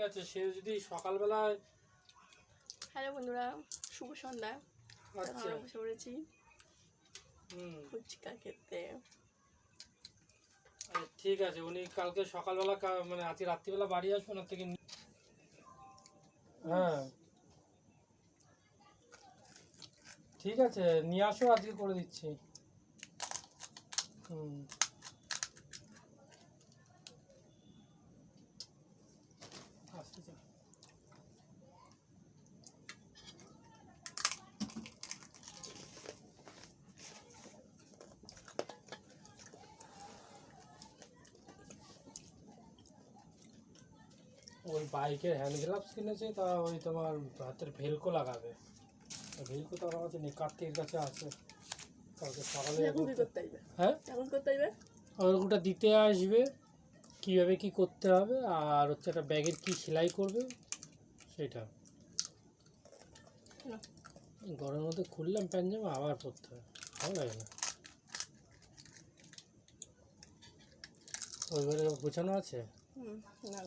ঠিক আছে সে যদি সকালবেলায় হ্যালো বন্ধুরা শুভ সন্ধ্যা। আমরা বসে পড়েছি ফুচকা খেতে ঠিক আছে উনি কালকে সকালবেলা মানে আজকে রাত্রিবেলা বাড়ি আসবেন ওর থেকে হ্যাঁ। ঠিক আছে নিয়ে আসো আজকে করে দিচ্ছি। হুম। ওই বাইকের হ্যান্ড গ্লাভস কিনেছে তা ওই তোমার হাতের ভেলকো লাগাবে। ভেলকো তো আমার কাছে নেই কার্তিকের কাছে আছে। কালকে সকালে হ্যাঁ? এখন করতে হবে ওটা দিতে আসবে কীভাবে কি করতে হবে আর হচ্ছে একটা ব্যাগের কি সেলাই করবে সেটা। গরমের মধ্যে খুললাম প্যান্ট জামা আবার পরতে হবে ভালো লাগে না। ওই ঘরে গোছানো আছে? হুম না।